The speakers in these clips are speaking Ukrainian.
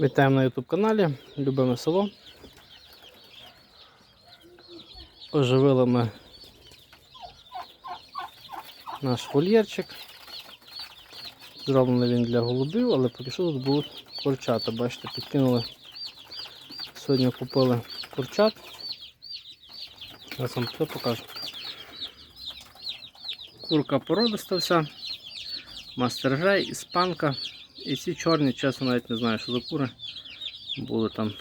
Вітаємо на YouTube каналі, любиме село. Оживили ми наш вольєрчик. Зроблений він для голубів, але поки що тут будуть курчата. Бачите, підкинули. Сьогодні купили курчат. Я вам все покажу. Курка породиста вся, мастергрей, іспанка. І ці чорні, чесно, навіть не знаю, що за кури. Були там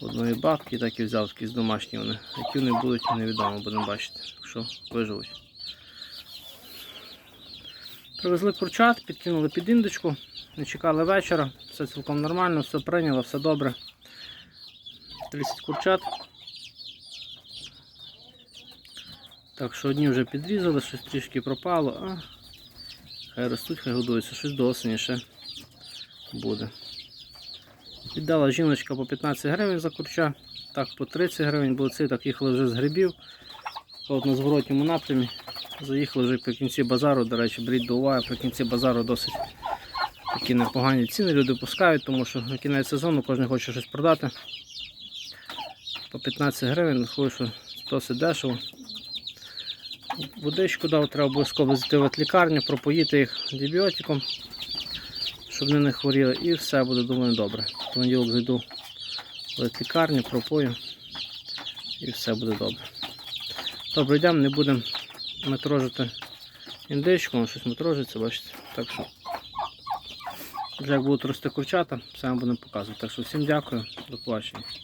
одної бабки, так і взяв якісь домашні вони. Які вони будуть, невідомо, будемо бачити, якщо виживуть. Привезли курчат, підкинули під індичку, не чекали вечора, все цілком нормально, все прийняло, все добре. 30 курчат. Так що одні вже підрізали, щось трішки пропало, а хай ростуть, хай годуються, щось до осені ще буде. Віддала жіночка по 15 гривень за курча, так по 30 гривень, бо ці так їхали вже з грибів. От на зворотньому напрямі. Заїхали вже при кінці базару, до речі, беріть до уваги, при кінці базару досить такі непогані ціни люди пускають, тому що на кінець сезону кожен хоче щось продати. По 15 гривень, що досить дешево. Водичку дав, треба обов'язково зайти в лікарню, пропоїти їх антибіотиком, щоб вони не хворіли, і все буде, думаю, добре. В понеділок зайду в лікарню, пропою і все буде добре. Добре, йдемо, не будемо метрожити індичку, воно щось метрожиться, бачите. Так що вже як будуть рости курчата, все вам будемо показувати. Так що всім дякую, до побачення.